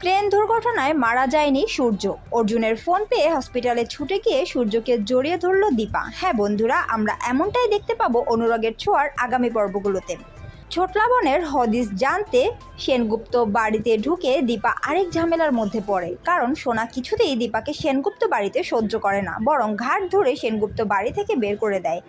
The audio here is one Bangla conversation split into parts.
প্লেন দুর্ঘটনায় মারা যায়নি সূর্য। অর্জুনের ফোন পেয়ে হসপিটালে ছুটে গিয়ে সূর্যকে জড়িয়ে ধরল দীপা। হ্যাঁ বন্ধুরা, আমরা এমনটাই দেখতে পাবো অনুরাগের ছোঁয়ার আগামী পর্বগুলোতে। ছোটলাবনের হদিস জানতে সেনগুপ্ত বাড়িতে ঢুকে দীপা আরেক ঝামেলার মধ্যে পড়ে। কারণ সোনা কিছুতেই দীপাকে সেনগুপ্ত বাড়িতে সহ্য করে না, বরং ঘাট ধরে সেনগুপ্ত বাড়ি থেকে বের করে দেয়।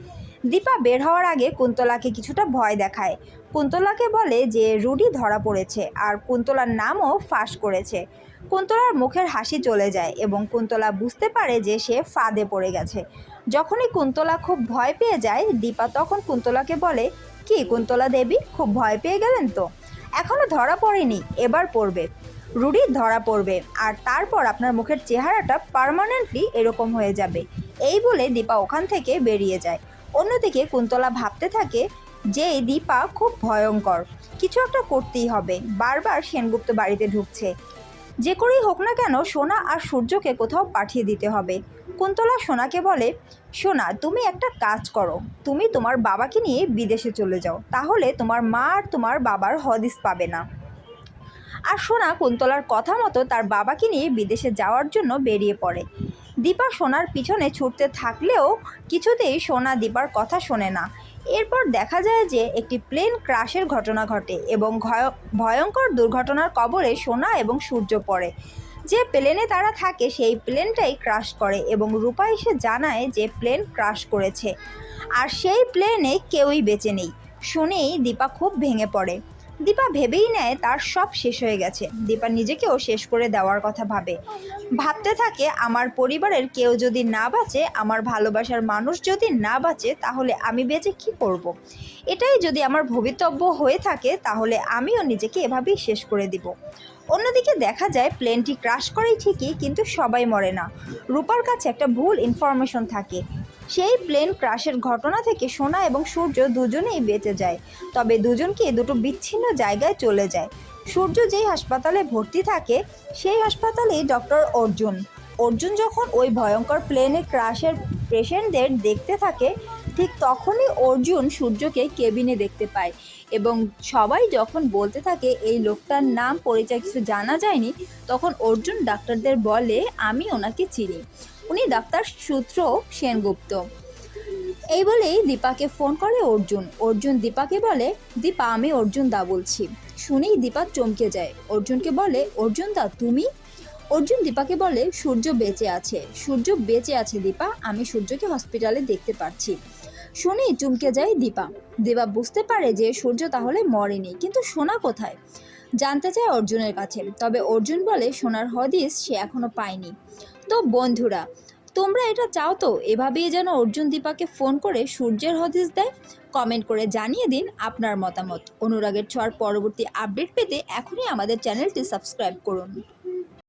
দীপা বের হওয়ার আগে কুন্তলাকে কিছুটা ভয় দেখায়। কুন্তলাকে বলে যে, রুডি ধরা পড়েছে আর কুন্তলার নামও ফাঁস করেছে। কুন্তলার মুখের হাসি চলে যায় এবং কুন্তলা বুঝতে পারে যে, সে ফাঁদে পড়ে গেছে। যখনই কুন্তলা খুব ভয় পেয়ে যায়, দীপা তখন কুন্তলাকে বলে, কি কুন্তলা দেবী, খুব ভয় পেয়ে গেলেন তো? এখনও ধরা পড়েনি, এবার পড়বে। রুডি ধরা পড়বে আর তারপর আপনার মুখের চেহারাটা পার্মানেন্টলি এরকম হয়ে যাবে। এই বলে দীপা ওখান থেকে বেরিয়ে যায়। অন্যদিকে কুন্তলা ভাবতে থাকে যে দীপা খুব ভয়ঙ্কর। কিছু একটা করতেই হবে। বারবার সেনগুপ্ত বাড়িতে ঢুকছে। যে করেই হোক না কেন সোনা আর সূর্যকে কোথাও পাঠিয়ে দিতে হবে। কুন্তলা সোনাকে বলে, সোনা, তুমি একটা কাজ করো। তুমি তোমার বাবাকে নিয়ে বিদেশে চলে যাও। তাহলে তোমার মা আর তোমার বাবার হদিস পাবে না। আর সোনা কুন্তলার কথা মতো তার বাবাকে নিয়ে বিদেশে যাওয়ার জন্য বেরিয়ে পড়ে। দীপা সোনার পিছনে ছুটতে থাকলেও কিছুতেই সোনা দীপার কথা শোনে না। এরপর দেখা যায় যে একটি প্লেন ক্রাশের ঘটনা ঘটে এবং ভয়- ভয়ঙ্কর দুর্ঘটনার কবলে সোনা এবং সূর্য পড়ে। যে প্লেনে তারা থাকে সেই প্লেনটাই ক্রাশ করে এবং রূপা এসে জানায় যে প্লেন ক্রাশ করেছে। আর সেই প্লেনে কেউই বেঁচে নেই। শুনেই দীপা খুব ভেঙে পড়ে। দীপা ভেবেই নেয় তার সব শেষ হয়ে গেছে। দীপা নিজেকেও শেষ করে দেওয়ার কথা ভাবে। ভাবতে থাকে, আমার পরিবারের কেউ যদি না বাঁচে, আমার ভালোবাসার মানুষ যদি না বাঁচে, তাহলে আমি বেঁচে কি করব। এটাই যদি আমার ভবিতব্য হয়ে থাকে, তাহলে আমিও নিজেকে এভাবেই শেষ করে দিব। অন্যদিকে দেখা যায় প্লেনটি ক্রাশ করেই ঠিকই, কিন্তু সবাই মরে না। রূপার কাছে একটা ভুল ইনফরমেশন থাকে। সেই প্লেন ক্রাশের ঘটনা থেকে সোনা এবং সূর্য দুজনেই বেঁচে যায়। তবে দুজনকে দুটো বিচ্ছিন্ন জায়গায় চলে যায়। সূর্য যেই হাসপাতালে ভর্তি থাকে, সেই হাসপাতালেই ডক্টর অর্জুন। অর্জুন যখন ওই ভয়ঙ্কর প্লেনে ক্রাশের পেশেন্টদের দেখতে থাকে, ঠিক তখনই অর্জুন সূর্যকে কেবিনে দেখতে পায় এবং সবাই যখন বলতে থাকে, এই লোকটার নাম, পরিচয় কিছু জানা যায়নি? তখন অর্জুন ডাক্তারদের বলে, আমি ওনাকে চিনি। উনি ডাক্তার সূত্র সেনগুপ্ত। এই বলেই দীপাকে ফোন করে অর্জুন। অর্জুন দীপাকে বলে, দীপা, আমি অর্জুন দা বলছি। শুনেই দীপা চমকে যায়। অর্জুনকে বলে, অর্জুন দা, তুমি? অর্জুন দীপাকে বলে, সূর্য বেঁচে আছে। সূর্য বেঁচে আছে দীপা, আমি সূর্যকে হসপিটালে দেখতে পাচ্ছি শুনেই চমকে যায় দীপা। দীপা বুঝতে পারে যে সূর্য তাহলে মরেনি, কিন্তু সোনা কোথায়? জানতে চায় অর্জুনের কাছে। তবে অর্জুন বলে, সোনার হদিস সে এখনও পায়নি। তো বন্ধুরা, তোমরা এটা চাও তো? এভাবেই যেন অর্জুন দীপাকে ফোন করে সূর্যের হদিস দেয়। কমেন্ট করে জানিয়ে দিন আপনার মতামত। অনুরাগের ছোঁয়ার পরবর্তী আপডেট পেতে এখনই আমাদের চ্যানেলটি সাবস্ক্রাইব করুন।